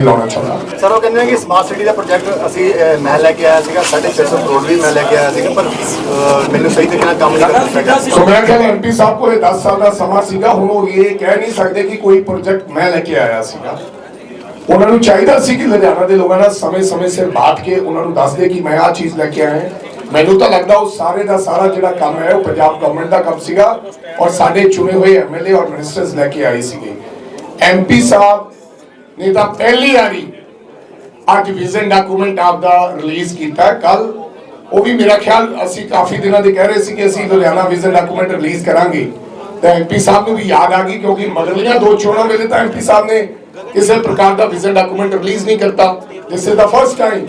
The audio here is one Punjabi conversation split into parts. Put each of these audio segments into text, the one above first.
ਲਾਉਣਾ ਚਾਹੁੰਦਾ। ਸਰ ਉਹ ਕਹਿੰਦੇ ਨੇ ਕਿ ਸਮਾਰਟ ਸਿਟੀ ਦਾ ਪ੍ਰੋਜੈਕਟ ਅਸੀਂ ਅਹ, ਮੈਂ ਲੈ ਕੇ ਆਇਆ ਸੀਗਾ 650 ਕਰੋੜ ਵੀ ਮੈਂ ਲੈ ਕੇ ਆਇਆ ਸੀਗਾ ਪਰ ਅਹ, ਮੈਨੂੰ ਸਹੀ ਤਰੀਕੇ ਨਾਲ ਕੰਮ ਨਹੀਂ ਕਰ ਸਕਿਆ ਸੋ ਮੈਂ ਕਹਿੰਦਾ ਐਮਪੀ ਸਾਹਿਬ ਕੋਲੇ 10 ਸਾਲ ਦਾ ਸਮਾਂ ਸੀਗਾ ਹੁਣ ਉਹ ਇਹ ਕਹਿ ਨਹੀਂ ਸਕਦੇ ਕਿ ਕੋਈ ਪ੍ਰੋਜੈਕਟ ਮੈਂ ਲੈ ਕੇ ਆਇਆ ਸੀਗਾ। ਉਹਨਾਂ ਨੂੰ ਚਾਹੀਦਾ ਸੀ ਕਿ ਲੁਧਿਆਣਾ ਦੇ ਲੋਕਾਂ ਨਾਲ ਸਮੇਂ-ਸਮੇਂ ਸਿਰ ਬਾਤ ਕੇ ਉਹਨਾਂ ਨੂੰ ਦੱਸ ਦੇ ਕਿ ਮੈਂ ਆਹ ਚੀਜ਼ ਲੈ ਕੇ ਆਇਆ ਹਾਂ। ਮੈਨੂੰ ਤਾਂ ਲੱਗਦਾ ਉਹ ਸਾਰੇ ਦਾ ਸਾਰਾ ਜਿਹੜਾ ਕੰਮ ਹੈ ਉਹ ਪੰਜਾਬ ਗਵਰਨਮੈਂਟ ਦਾ ਕੰਮ ਸੀਗਾ ਔਰ ਸਾਡੇ ਚੁਣੇ ਹੋਏ ਐਮਐਲਏ ਔਰ ਮਿਨਿਸਟਰਸ ਲੈ ਕੇ ਆਏ ਸੀਗੇ। ਐਮਪੀ ਸਾਹਿਬ ਨੇ ਤਾਂ ਪਹਿਲੀ ਵਾਰੀ ਅੱਜ ਵਿਜ਼ਨ ਡਾਕੂਮੈਂਟ ਆਪ ਦਾ ਰਿਲੀਜ਼ ਕੀਤਾ ਕੱਲ ਉਹ ਵੀ ਮੇਰਾ ਖਿਆਲ ਅਸੀਂ ਕਾਫੀ ਦਿਨਾਂ ਦੇ ਕਹਿ ਰਹੇ ਸੀ ਕਿ ਅਸੀਂ ਲੁਧਿਆਣਾ ਵਿਜ਼ਨ ਡਾਕੂਮੈਂਟ ਰਿਲੀਜ਼ ਕਰਾਂਗੇ। ਤਾਂ ਐਮਪੀ ਸਾਹਿਬ ਨੂੰ ਵੀ ਯਾਦ ਆ ਗਈ ਕਿਉਂਕਿ ਮਗਰਲੀਆਂ ਦੋ ਚੋਣਾਂ ਵੇਲੇ ਤਾਂ ਐਮਪੀ ਸਾਹਿਬ ਨੇ ਕਿਸੇ ਪ੍ਰਕਾਰ ਦਾ ਵਿਜ਼ਨ ਡਾਕੂਮੈਂਟ ਰਿਲੀਜ਼ ਨਹੀਂ ਕਰਤਾ this is the first time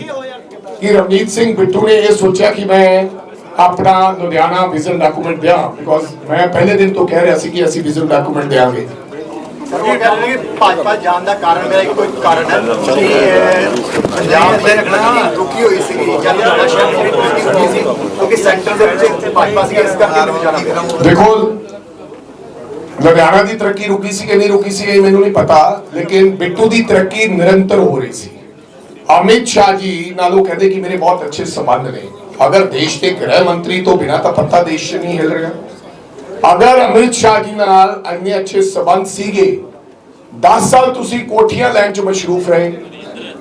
ਕਿ ਰਵਨੀਤ ਸਿੰਘ ਬਿੱਟੂ ਨੇ ਇਹ ਸੋਚਿਆ ਕਿ ਮੈਂ ਆਪਣਾ ਲੁਧਿਆਣਾ ਵਿਜ਼ਨ ਡਾਕੂਮੈਂਟ ਦਿਆਂ। ਬਿਕੋਜ਼ ਮੈਂ ਪਹਿਲੇ ਦਿਨ ਤੋਂ ਕਹਿ ਰਿਹਾ ਸੀ ਕਿ ਅਸੀਂ ਵਿਜ਼ਨ ਡਾਕੂਮੈਂਟ ਦੇਵਾਂਗੇ ਸਰ ਉਹ ਕਹਿ ਕਿ ਭਾਜਪਾ ਜਾਣ ਦਾ ਕਾਰਨ ਮੇਰਾ ਇੱਕ ਕਾਰਨ ਹੈ। ਕਿ ਪੰਜਾਬ ਦੇ ਰੱਖਣਾ ਰੁਕੀ ਹੋਈ ਸੀਗੀ, ਜਾਂ ਲੁਧਿਆਣਾ ਦੀ ਰੁਕੀ ਹੋਈ ਸੀ ਕਿਉਂਕਿ ਸੈਂਟਰ ਦੇ ਵਿੱਚ ਭਾਜਪਾ ਸੀ ਇਸ ਕਰਕੇ ਮੈਨੂੰ ਜਾਣਾ ਪਿਆ। ਦੇਖੋ ਲੁਧਿਆਣਾ ਦੀ ਤਰੱਕੀ ਰੁਕੀ ਸੀ ਕਿ ਨਹੀਂ ਰੁਕੀ ਸੀ, ਇਹ ਮੈਨੂੰ ਨਹੀਂ ਪਤਾ, ਲੇਕਿਨ ਬਿੱਟੂ ਦੀ ਤਰੱਕੀ ਨਿਰੰਤਰ ਹੋ ਰਹੀ ਸੀ। ਅਮਿਤ ਸ਼ਾਹ ਜੀ ਨਾਲੋਂ ਕਹਿੰਦੇ ਕਿ ਮੇਰੇ ਬਹੁਤ ਅੱਛੇ ਸੰਬੰਧ ਨੇ। ਅਗਰ ਦੇਸ਼ ਦੇ ਗ੍ਰਹਿ ਮੰਤਰੀ ਤੋਂ ਬਿਨਾ ਤਾਂ ਪੱਤਾ ਦੇਸ਼ 'ਚ ਨਹੀਂ ਹਿਲ ਰਿਹਾ। ਅਗਰ ਅਮਿਤ ਸ਼ਾਹ ਜੀ ਨਾਲ ਇੰਨੇ ਅੱਛੇ ਸੰਬੰਧ ਸੀਗੇ 10 ਸਾਲ ਤੁਸੀਂ ਕੋਠੀਆਂ ਲੈਣ 'ਚ ਮਸ਼ਰੂਫ ਰਹੇ,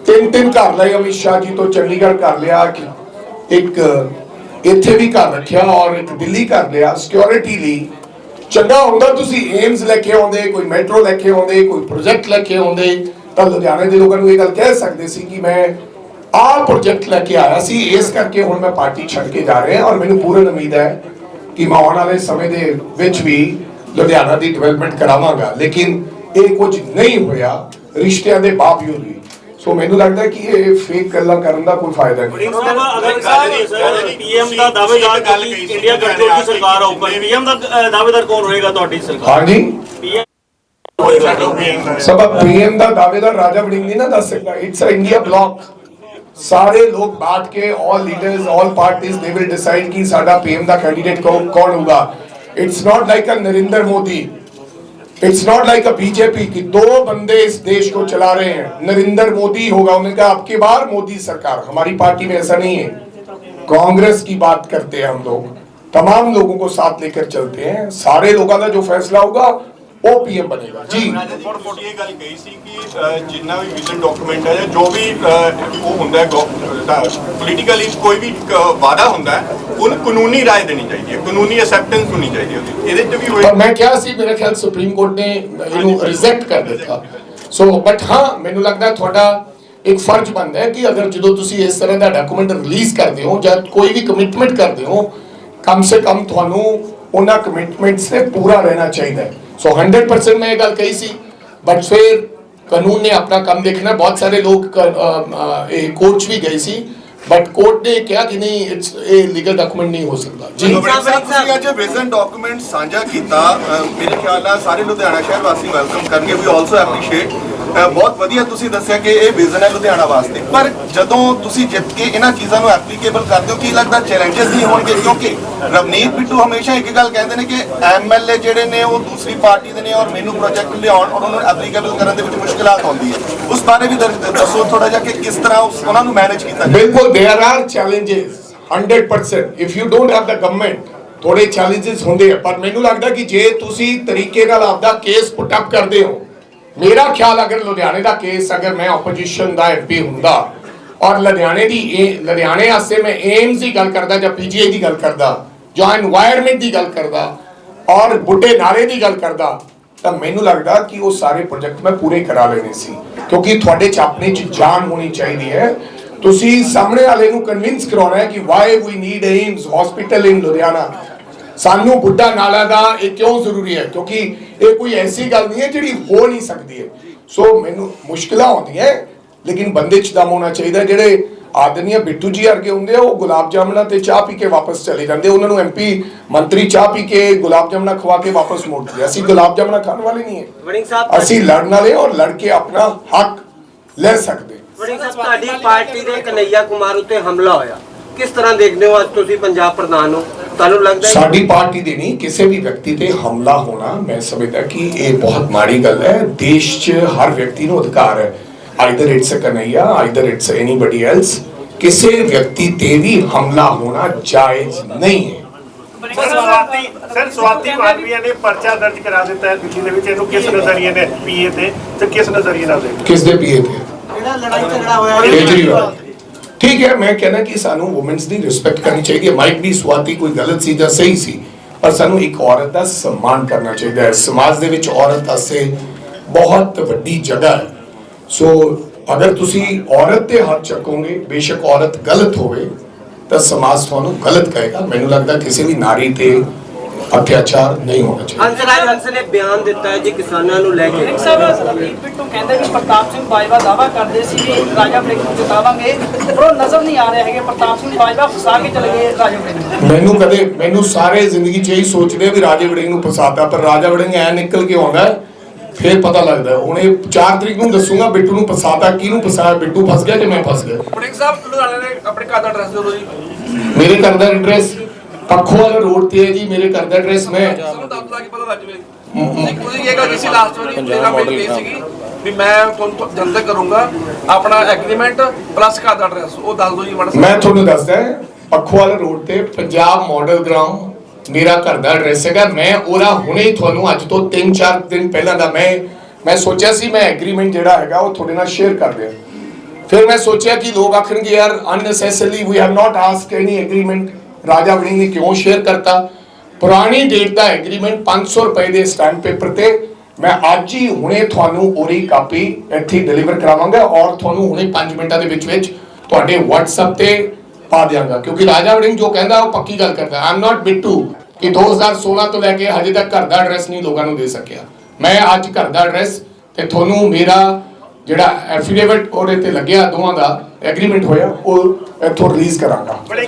ਤਿੰਨ ਤਿੰਨ ਘਰ ਲਏ ਅਮਿਤ ਸ਼ਾਹ ਜੀ ਤੋਂ, ਚੰਡੀਗੜ੍ਹ ਕਰ ਲਿਆ ਕਿ ਇੱਕ ਇੱਥੇ ਵੀ ਘਰ ਰੱਖਿਆ ਔਰ ਇੱਕ ਦਿੱਲੀ ਕਰ ਲਿਆ ਸਿਕਿਉਰਿਟੀ ਲਈ। ਚੰਗਾ ਹੁੰਦਾ ਤੁਸੀਂ ਏਮਸ ਲੈ ਕੇ ਆਉਂਦੇ ਕੋਈ ਮੈਟਰੋ ਲੈ ਕੇ ਆਉਂਦੇ ਕੋਈ ਪ੍ਰੋਜੈਕਟ ਲੈ ਕੇ ਆਉਂਦੇ ਤਾਂ ਲੁਧਿਆਣੇ ਦੇ ਲੋਕਾਂ ਨੂੰ ਇਹ ਗੱਲ ਕਹਿ ਸਕਦੇ ਸੀ ਕਿ ਮੈਂ ਆਹ ਪ੍ਰੋਜੈਕਟ ਲੈ ਕੇ ਆਇਆ ਸੀ, ਇਸ ਕਰਕੇ ਹੁਣ ਮੈਂ ਪਾਰਟੀ ਛੱਡ ਕੇ ਜਾ ਰਿਹਾ ਔਰ ਮੈਨੂੰ ਪੂਰਨ ਉਮੀਦ ਹੈ ਕਿ ਮੈਂ ਆਉਣ ਵਾਲੇ ਸਮੇਂ ਦੇ ਵਿੱਚ ਵੀ ਲੁਧਿਆਣਾ ਦੀ ਡਿਵੈਲਪਮੈਂਟ ਕਰਾਵਾਂਗਾ। ਲੇਕਿਨ ਇਹ ਕੁਝ ਨਹੀਂ ਹੋਇਆ। ਰਿਸ਼ਤਿਆਂ ਦੇ ਬਾਵਜੂਦ ਵੀ। ਸੋ ਮੈਨੂੰ ਲੱਗਦਾ ਕਿ ਇਹ ਫੇਕ ਗੱਲਾਂ ਕਰਨ ਦਾ ਕੋਈ ਫਾਇਦਾ ਨਹੀਂ। ਪੀਐਮ ਦਾ ਦਾਅਵੇਦਾਰ ਗੱਲ ਕਿ ਕਹੀ ਸੀ ਇੰਡੀਆ ਗੱਠਜੋੜ ਦੀ ਸਰਕਾਰ ਆਊਗਾ ਪੀਐਮ ਦਾ ਦਾਅਵੇਦਾਰ ਕੌਣ ਹੋਏਗਾ ਤੁਹਾਡੀ ਸਰਕਾਰ? ਹਾਂਜੀ। ਸਭ ਪੀਐਮ ਦਾ ਦਾਅਵੇਦਾਰ ਰਾਜਾ ਵੜਿੰਗ ਨਹੀਂ ਨਾ ਦੱਸ ਸਕਦਾ। ਇਟਸ ਅ ਇੰਡੀਆ ਬਲੌਕ ਸਾਰੇ ਲੋਕ ਬਾਤ ਕੇ ਆਲ leaders all parties they will decide ਕਿ ਸਾਡਾ ਪੀਐਮ ਦਾ ਕੈਂਡੀਡੇਟ ਕੌਣ ਹੋਗਾ it's not like a Narendra Modi it's not like a BJP कि दो बंदे इस देश को चला रहे हैं नरेंद्र मोदी होगा उन्होंने कहा अब की बार मोदी सरकार हमारी पार्टी में ऐसा नहीं है कांग्रेस की बात करते हैं हम लोग तमाम लोगों को साथ लेकर चलते हैं सारे लोगों का जो फैसला होगा ਉਹ ਪੀਐਮ ਬਣੇਗਾ। ਜੀ। ਹੁਣ ਤੁਸੀਂ ਇਹ ਗੱਲ ਕਹੀ ਸੀ ਕਿ ਜਿੰਨਾ ਵੀ ਵਿਜ਼ਨ ਡਾਕੂਮੈਂਟ ਹੈ ਜੋ ਵੀ ਉਹ ਹੁੰਦਾ ਹੈ ਪੋਲੀਟੀਕਲੀ ਕੋਈ ਵੀ ਵਾਦਾ ਹੁੰਦਾ ਹੈ ਉਹਨੂੰ ਕਾਨੂੰਨੀ رائے ਦੇਣੀ ਚਾਹੀਦੀ ਹੈ। ਕਾਨੂੰਨੀ ਐਕਸੈਪਟੈਂਸ ਹੋਣੀ ਚਾਹੀਦੀ ਹੈ ਇਹਦੇ ਤੇ ਵੀ ਹੋਏ ਮੈਂ ਕਿਹਾ ਸੀ ਮੇਰਾ ਖਿਆਲ ਸੁਪਰੀਮ ਕੋਰਟ ਨੇ ਇਹਨੂੰ ਰਿਜੈਕਟ ਕਰ ਦਿੱਤਾ। ਸੋ ਬਟ ਹਾਂ ਮੈਨੂੰ ਲੱਗਦਾ ਤੁਹਾਡਾ ਇੱਕ ਫਰਜ਼ ਬਣਦਾ ਹੈ ਕਿ ਅਗਰ ਜਦੋਂ ਤੁਸੀਂ ਇਸ ਤਰ੍ਹਾਂ ਦਾ ਡਾਕੂਮੈਂਟ ਰਿਲੀਜ਼ ਕਰਦੇ ਹੋ ਜਾਂ ਕੋਈ ਵੀ ਕਮਿਟਮੈਂਟ ਕਰਦੇ ਹੋ ਕਮ ਸੇ ਕਮ ਤੁਹਾਨੂੰ ਉਹਨਾਂ ਕਮਿਟਮੈਂਟਸ ਤੇ ਪੂਰਾ ਰਹਿਣਾ ਚਾਹੀਦਾ ਹੈ। ਸੋ 100% ਮੈਂ ਇਹ ਗੱਲ ਕਹੀ ਸੀ ਬਟ ਫਿਰ ਕਾਨੂੰਨ ਨੇ ਆਪਣਾ ਕੰਮ ਦੇਖਣਾ ਬਹੁਤ ਸਾਰੇ ਲੋਕ ਇਹ ਕੋਰਟ ਵੀ ਗਏ ਸੀ ਬਟ ਕੋਰਟ ਨੇ ਕਿਹਾ ਕਿ ਨਹੀਂ ਇਟਸ ਇਹ ਲੀਗਲ ਡਾਕੂਮੈਂਟ ਨਹੀਂ ਹੋ ਸਕਦਾ। ਜੀ। ਤੁਸੀਂ ਅੱਜ ਵਿਜ਼ਨ ਡਾਕੂਮੈਂਟ ਸਾਂਝਾ ਕੀਤਾ ਮੇਰੇ ਖਿਆਲ ਨਾਲ ਸਾਰੇ ਲੁਧਿਆਣਾ ਸ਼ਹਿਰ ਵਾਸੀ ਵੈਲਕਮ ਕਰਨਗੇ ਵੀ ਆਲਸੋ ਐਪਰੀਸ਼ੀਏਟ ਬਹੁਤ ਵਧੀਆ ਤੁਸੀਂ ਦੱਸਿਆ ਕਿ ਇਹ ਵਿਜ਼ਨ ਹੈ ਲੁਧਿਆਣਾ ਵਾਸਤੇ ਪਰ ਜਦੋਂ ਤੁਸੀਂ ਜਿੱਤ ਕੇ ਇਹਨਾਂ ਚੀਜ਼ਾਂ ਨੂੰ ਐਪਲੀਕੇਬਲ ਕਰਦੇ ਹੋ ਕੀ ਲੱਗਦਾ ਚੈਲੰਜਸ ਨਹੀਂ ਹੋਣਗੇ ਕਿਉਂਕਿ ਰਵਨੀਤ ਬਿੱਟੂ ਹਮੇਸ਼ਾ ਇੱਕ ਗੱਲ ਕਹਿੰਦੇ ਨੇ ਕਿ ਐਮਐਲਏ ਜਿਹੜੇ ਨੇ ਉਹ ਦੂਸਰੀ ਪਾਰਟੀ ਦੇ ਨੇ ਔਰ ਮੈਨੂੰ ਪ੍ਰੋਜੈਕਟ ਲਿਆਉਣ ਔਰ ਉਹਨਾਂ ਨੂੰ ਐਪਲੀਕੇਬਲ ਕਰਨ ਦੇ ਵਿੱਚ ਮੁਸ਼ਕਲਾਂ ਆਉਂਦੀ ਹੈ ਉਸ ਬਾਰੇ ਵੀ ਦਰ- ਦੱਸੋ ਥੋੜਾ ਜਿਹਾ ਕਿ ਕਿਸ ਤਰ੍ਹਾਂ ਉਸ- ਉਹਨਾਂ ਨੂੰ ਮੈਨੇਜ ਕੀਤਾ ਜਾਏ ਬਿਲਕੁਲ there are challenges 100% if you don't have the government ਥੋੜੇ challenges ਹੁੰਦੇ ਆ ਪਰ ਮੈਨੂੰ ਲੱਗਦਾ ਕਿ ਜੇ ਤੁਸੀਂ ਤਰੀਕੇ ਨਾਲ ਆਪਦਾ ਕੇਸ ਪੁੱਟ ਅਪ ਕਰਦੇ ਹੋ ਮੇਰਾ ਖਿਆਲ ਅਗਰ ਲੁਧਿਆਣੇ ਦਾ ਕੇਸ ਅਗਰ ਮੈਂ ਆਪੋਜੀਸ਼ਨ ਦਾ ਐਮਪੀ ਹੁੰਦਾ ਔਰ ਲੁਧਿਆਣੇ ਦੀ ਇਹ, ਲੁਧਿਆਣੇ ਆਸੇ ਮੈਂ ਏਮਸ ਦੀ ਗੱਲ ਕਰਦਾ ਜਾਂ ਪੀਜੀਆਈ ਦੀ ਗੱਲ ਕਰਦਾ, ਜਾਂ এনवायरमेंट ਦੀ ਗੱਲ ਕਰਦਾ ਔਰ ਬੁੱਢੇ ਨਾਰੇ ਦੀ ਗੱਲ ਕਰਦਾ, ਤਾਂ ਮੈਨੂੰ ਲੱਗਦਾ ਕਿ ਉਹ ਸਾਰੇ ਪ੍ਰੋਜੈਕਟ ਮੈਂ ਪੂਰੇ ਕਰਾ ਲੈਣੇ ਸੀ। ਕਿਉਂਕਿ ਤੁਹਾਡੇ ਚਾਪਨੇ 'ਚ ਜਾਨ ਹੋਣੀ ਚਾਹੀਦੀ ਹੈ। ਤੁਸੀਂ ਸਾਹਮਣੇ ਵਾਲੇ ਨੂੰ ਕਨਵਿੰਸ ਕਰਾਉਣਾ ਹੈ ਕਿ why we need AIIMS hospital in Ludhiana ਸਾਨੂੰ ਬੁੱਢਾ ਨਾਲਾ ਦਾ ਇਹ ਕਿਉਂ ਜ਼ਰੂਰੀ ਹੈ? ਕਿਉਂਕਿ ਇਹ ਕੋਈ ਐਸੀ ਗੱਲ ਨਹੀਂ ਹੈ ਜਿਹੜੀ ਹੋ ਨਹੀਂ ਸਕਦੀ ਹੈ। ਸੋ ਮੈਨੂੰ ਮੁਸ਼ਕਲਾਂ ਆਉਂਦੀਆਂ ਲੇਕਿਨ ਬੰਦੇ ਚ ਦਮ ਹੋਣਾ ਚਾਹੀਦਾ ਜਿਹੜੇ ਆਦਮੀਆਂ ਬਿੱਟੂ ਜੀ ਵਰਗੇ ਹੁੰਦੇ ਆ ਉਹ ਗੁਲਾਬ ਜਾਮਣਾ ਤੇ ਚਾਹ ਪੀ ਕੇ ਵਾਪਸ ਚਲੇ ਜਾਂਦੇ ਉਹਨਾਂ ਨੂੰ ਐਮਪੀ ਮੰਤਰੀ ਚਾਹ ਪੀ ਕੇ ਗੁਲਾਬ ਜਾਮਣਾ ਖਵਾ ਕੇ ਵਾਪਸ ਮੋੜਦੇ। ਅਸੀਂ ਗੁਲਾਬ ਜਾਮਣਾ ਖਾਣ ਵਾਲੇ ਨਹੀਂ ਹੈ। ਅਸੀਂ ਲੜਨ ਵਾਲੇ ਔਰ ਲੜ ਕੇ ਆਪਣਾ ਹੱਕ ਲੈ ਸਕਦੇ। ਵੜਿੰਗ ਸਾਹਿਬ ਤੁਹਾਡੀ ਪਾਰਟੀ ਦੇ ਕਨਈਆ ਕੁਮਾਰ ਉੱਤੇ ਹਮਲਾ ਹੋਇਆ। ਕਿਸ ਤਰ੍ਹਾਂ ਦੇਖਦੇ ਹੋ ਅੱਜ ਤੁਸੀਂ ਪੰਜਾਬ ਪ੍ਰਧਾਨ ਹੋ? ਤੁਹਾਨੂੰ ਲੱਗਦਾ ਹੈ? ਸਾਡੀ ਪਾਰਟੀ ਦੇ ਨਹੀਂ ਕਿਸੇ ਵੀ ਵਿਅਕਤੀ ਤੇ ਹਮਲਾ ਹੋਣਾ ਮੈਂ ਸਮਝਦਾ ਕਿ ਇਹ ਬਹੁਤ ਮਾੜੀ ਗੱਲ ਹੈ। ਦੇਸ਼ 'ਚ ਹਰ ਵਿਅਕਤੀ ਨੂੰ ਅਧਿਕਾਰ ਹੈ। Either it's a Kanhaiya either it's anybody else ਕਿਸੇ ਵਿਅਕਤੀ ਤੇ ਵੀ ਹਮਲਾ ਹੋਣਾ ਜਾਇਜ਼ ਨਹੀਂ ਹੈ। ਸਰ ਸਵਾਤੀ ਸਰ ਸਵਾਤੀ ਮਾਲਵੀਆ ਨੇ ਪਰਚਾ ਦਰਜ ਕਰਾ ਦਿੱਤਾ ਹੈ ਦਿੱਲੀ ਦੇ ਵਿੱਚ। ਇਹਨੂੰ ਕਿਸ ਨਜ਼ਰੀਏ ਨੇ ਪੀਏ ਤੇ ਤੇ ਕਿਸ ਨਜ਼ਰੀਏ ਨਾਲ ਦੇਖਦੇ ਕਿਸ ਦੇ ਪੀਏ ਤੇ? ਜਿਹੜਾ ਲੜਾਈ ਝਗੜਾ ਹੋਇਆ ਕੇਜਰੀਵਾਲ। ਠੀਕ ਹੈ, ਮੈਂ ਕਹਿੰਦਾ ਕਿ ਸਾਨੂੰ ਔਮਨਸ ਦੀ ਰਿਸਪੈਕਟ ਕਰਨੀ ਚਾਹੀਦੀ ਹੈ। ਮਾਈਟ ਵੀ ਸਵਾਤੀ ਕੋਈ ਗਲਤ ਸੀ ਜਾਂ ਸਹੀ ਸੀ, ਪਰ ਸਾਨੂੰ ਇੱਕ ਔਰਤ ਦਾ ਸਨਮਾਨ ਕਰਨਾ ਚਾਹੀਦਾ ਹੈ। ਸਮਾਜ ਦੇ ਵਿੱਚ ਔਰਤ ਵਾਸਤੇ ਬਹੁਤ ਵੱਡੀ ਜਗ੍ਹਾ ਹੈ। ਸੋ ਅਗਰ ਤੁਸੀਂ ਔਰਤ ਤੇ ਹੱਥ ਚੱਕੋਗੇ, ਬੇਸ਼ੱਕ ਔਰਤ ਗਲਤ ਹੋਵੇ, ਤਾਂ ਸਮਾਜ ਤੁਹਾਨੂੰ ਗਲਤ ਕਹੇਗਾ। ਮੈਨੂੰ ਲੱਗਦਾ ਕਿਸੇ ਵੀ ਨਾਰੀ ਤੇ ਅਤਿਆਚਾਰ ਨਹੀਂ ਹੋਣਾ ਚਾਹੀਦਾ। ਹੰਸਰਾਜ ਹੰਸ ਨੇ ਬਿਆਨ ਦਿੱਤਾ ਹੈ ਜੀ ਕਿਸਾਨਾਂ ਨੂੰ ਲੈ ਕੇ। ਇੱਕ ਸਾਹਿਬ ਬਿੱਟੂ ਕਹਿੰਦੇ ਕਿ ਪ੍ਰਤਾਪ ਸਿੰਘ ਬਾਜਵਾ ਦਾਵਾ ਕਰਦੇ ਸੀ ਕਿ ਰਾਜਾ ਵੜਿੰਗ ਨੂੰ ਜਿਤਾਵਾਂਗੇ ਪਰ ਉਹ ਨਜ਼ਰ ਨਹੀਂ ਆ ਰਹੇ ਹੈਗੇ। ਪ੍ਰਤਾਪ ਸਿੰਘ ਬਾਜਵਾ ਫਸਾ ਕੇ ਚਲੇ ਗਏ ਰਾਜਾ ਵੜਿੰਗ ਨੂੰ। ਮੈਨੂੰ ਕਦੇ ਮੈਨੂੰ ਸਾਰੇ ਜ਼ਿੰਦਗੀ 'ਚ ਇਹੀ ਸੋਚਦੇ ਆ ਵੀ ਰਾਜੇ ਵੜਿੰਗ ਨੂੰ ਫਸਾਤਾ ਪਰ ਰਾਜਾ ਵੜਿੰਗ ਐ ਨਿਕਲ ਕੇ ਆਉਂਦਾ ਫਿਰ ਪਤਾ ਲੱਗਦਾ। ਹੁਣ ਇਹ 4 ਤਰੀਕ ਨੂੰ ਦੱਸੂਗਾ ਬਿੱਟੂ ਨੂੰ ਫਸਾਤਾ ਕਿਹਨੂੰ ਫਸਾਇਆ ਬਿੱਟੂ ਫਸ ਗਿਆ ਕਿ ਮੈਂ ਫਸ ਗਿਆ? ਵੜਿੰਗ ਸਾਹਿਬ ਲੁਧਿਆਣੇ ਦੇ ਆਪਣੇ ਘਰ ਦਾ ਐਡਰੈਸ ਦਿਓ ਜੀ। ਮੇਰੇ ਘਰ ਦਾ ਐਡਰੈਸ ਪੱਖੋਵਾਲ ਰੋਡ ਤੇ ਹੈ ਜੀ ਮੇਰੇ ਘਰ ਦਾ ਐਡਰੈਸ ਮੈਂ। ਸਾਨੂੰ ਦੱਸ ਲਾ ਕੇ ਪਤਾ ਲੱਗ ਜਵੇ। ਤੁਸੀਂ ਤੁਸੀਂ ਇਹ ਗੱਲ ਕੀਤੀ ਲਾਸਟ ਵਾਰੀ ਮੇਰਾ ਮੇਲ ਇਹ ਸੀਗੀ ਵੀ ਮੈਂ ਤੁਹਾਨੂੰ ਜਨਤਕ ਕਰੂੰਗਾ ਆਪਣਾ ਐਗਰੀਮੈਂਟ ਪਲੱਸ ਘਰ ਦਾ ਐਡਰੈਸ ਉਹ ਦੱਸ ਦਿਓ ਜੀ ਮਾੜਾ ਮੈਂ ਤੁਹਾਨੂੰ ਦੱਸਦਾ ਪੱਖੋਵਾਲ ਰੋਡ ਤੇ ਪੰਜਾਬ ਮਾਡਲ ਗਰਾਊਂਡ ਮੇਰਾ ਘਰ ਦਾ ਐਡਰੈਸ ਹੈਗਾ। ਮੈਂ ਉਹਦਾ ਹੁਣੇ ਹੀ ਤੁਹਾਨੂੰ ਅੱਜ ਤੋਂ 3-4 ਦਿਨ ਪਹਿਲਾਂ ਦਾ ਮੈਂ ਮੈਂ ਸੋਚਿਆ ਸੀ ਮੈਂ ਐਗਰੀਮੈਂਟ ਜਿਹੜਾ ਹੈਗਾ ਉਹ ਤੁਹਾਡੇ ਨਾਲ ਸ਼ੇਅਰ ਕਰ ਦਿਆਂ। ਫਿਰ ਮੈਂ ਸੋਚਿਆ ਕਿ ਲੋਕ ਆਖਣਗੇ ਯਾਰ unnecessarily we have not ask any agreement Raja Warring ਨੇ ਕਿਉਂ ਸ਼ੇਅਰ ਕਰਤਾ? ਪੁਰਾਣੀ ਡੇਟ ਦਾ ਐਗਰੀਮੈਂਟ 500 ਰੁਪਏ ਦੇ ਸਟੈਂਪ ਪੇਪਰ ਤੇ ਮੈਂ ਅੱਜ ਹੀ ਹੁਣੇ ਤੁਹਾਨੂੰ ਉਹਦੀ ਕਾਪੀ ਇੱਥੇ ਡਿਲੀਵਰ ਕਰਾਵਾਂਗਾ ਔਰ ਤੁਹਾਨੂੰ ਹੁਣੇ 5 ਮਿੰਟਾਂ ਦੇ ਵਿੱਚ ਵਿੱਚ ਤੁਹਾਡੇ WhatsApp ਤੇ ਪਾ ਦਿਆਂਗਾ। ਕਿਉਂਕਿ ਰਾਜਾ ਵੜਿੰਗ ਜੋ ਕਹਿੰਦਾ ਉਹ ਪੱਕੀ ਗੱਲ ਕਰਦਾ। ਆਮ ਨਾਟ ਬਿੱਟੂ ਕਿ 2016 ਤੋਂ ਲੈ ਕੇ ਹਜੇ ਤੱਕ ਘਰ ਦਾ ਐਡਰੈਸ ਨਹੀਂ ਲੋਕਾਂ ਨੂੰ ਦੇ ਸਕਿਆ। ਮੈਂ ਅੱਜ ਘਰ ਦਾ ਐਡਰੈਸ ਤੇ ਤੁਹਾਨੂੰ ਮੇਰਾ ਜਿਹੜਾ ਐਫੀਡੇਵਿਟ ਉਹਦੇ ਤੇ ਲੱਗਿਆ ਦੋਵਾਂ ਦਾ ਐਗਰੀਮੈਂਟ ਹੋਇਆ ਉਹ ਇੱਥੋਂ ਰਿਲੀਜ਼ ਕਰਾਂਗਾ। ਫੋਟੋ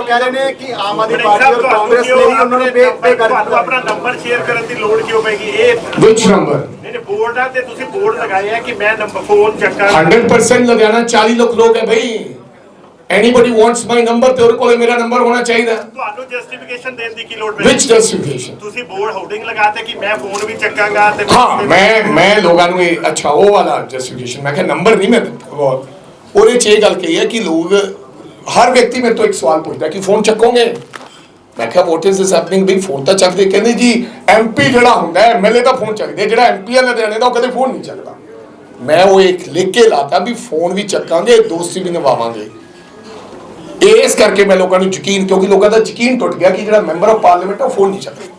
ਕਹਿ ਰਹੇ ਨੇ ਕਿ ਆਮ ਆਦਮੀ ਪਾਰਟੀ ਔਰ ਕਾਂਗਰਸ ਨੇ ਹੀ ਉਹਨਾਂ ਨੂੰ ਬੇ ਬੇ ਕਰ ਆਪਣਾ ਨੰਬਰ ਸ਼ੇਅਰ ਕਰਨ ਦੀ ਲੋੜ ਕਿਉਂ ਪੈਗੀ ਇਹ ਵਿਚ ਨੰਬਰ ਨਹੀਂ ਬੋਰਡ ਆ ਤੇ ਤੁਸੀਂ ਬੋਰਡ ਲਗਾਏ ਆ ਕਿ ਮੈਂ ਨੰਬਰ ਫੋਨ ਚੱਕਾਂ। 100% ਲੁਧਿਆਣਾ 40 ਲੱਖ ਲੋਕ ਹੈ ਭਾਈ ਐਨੀਬਾਡੀ ਵਾਂਟਸ ਮਾਈ ਨੰਬਰ ਤੇ ਉਹਦੇ ਕੋਲੇ ਮੇਰਾ ਨੰਬਰ ਹੋਣਾ ਚਾਹੀਦਾ ਤੁਹਾਨੂੰ ਜਸਟੀਫਿਕੇਸ਼ਨ ਦੇਣ ਦੀ ਕੀ ਲੋੜ ਪਈ ਵਿਚ ਜਸਟੀਫਿਕੇਸ਼ਨ ਤੁਸੀਂ ਬੋਰਡ ਹੋਰਡਿੰਗ ਲਗਾਤੇ ਕਿ ਮੈਂ ਫੋਨ ਵੀ ਚੱਕਾਂਗਾ ਤੇ ਹਾਂ ਮੈਂ ਮੈਂ ਲੋਕਾਂ ਨੂੰ ਇਹ ਅੱਛਾ ਉਹ ਵਾਲਾ ਜਸਟੀਫਿਕੇਸ਼ਨ ਮੈਂ ਕਿਹਾ ਨੰਬਰ ਨਹੀਂ ਮੈਂ ਉਹਦੇ ਚ ਇਹ ਗੱਲ ਕਹੀ ਹੈ ਕਿ ਲੋਕ ਹਰ ਵਿਅਕਤੀ ਮੇਰੇ ਤੋਂ ਇੱਕ ਸਵਾਲ ਪੁੱਛਦਾ ਕਿ ਫੋਨ ਚੱਕੋਗੇ? ਮੈਂ ਕਿਹਾ ਵਾਟ ਇਜ਼ ਦਿਸ ਹੈਪਨਿੰਗ ਵੀ ਫੋਨ ਤਾਂ ਚੱਕਦੇ ਕਹਿੰਦੇ ਜੀ ਐਮਪੀ ਜਿਹੜਾ ਹੁੰਦਾ ਹੈ ਐਮਐਲਏ ਦਾ ਫੋਨ ਚੱਕਦੇ ਜਿਹੜਾ ਐਮਪੀ ਹੈ ਲੁਧਿਆਣੇ ਦਾ ਉਹ ਕਦੇ ਫੋਨ ਨਹੀਂ ਚੱਕਦਾ। ਮੈਂ ਉਹ ਇੱਕ ਲਿਖ ਕੇ ਲਾਤਾ ਵੀ ਫੋਨ ਵੀ ਚੱਕਾਂਗੇ ਦੋਸਤੀ ਵੀ ਨਿਭਾਵਾਂਗੇ। ਇਸ ਕਰਕੇ ਮੈਂ ਲੋਕਾਂ ਨੂੰ ਯਕੀਨ, ਕਿਉਂਕਿ ਲੋਕਾਂ ਦਾ ਯਕੀਨ ਟੁੱਟ ਗਿਆ ਕਿ ਜਿਹੜਾ ਮੈਂਬਰ ਆਫ ਪਾਰਲੀਮੈਂਟ ਆ ਉਹ ਫੋਨ ਨਹੀਂ ਚੱਕਦਾ।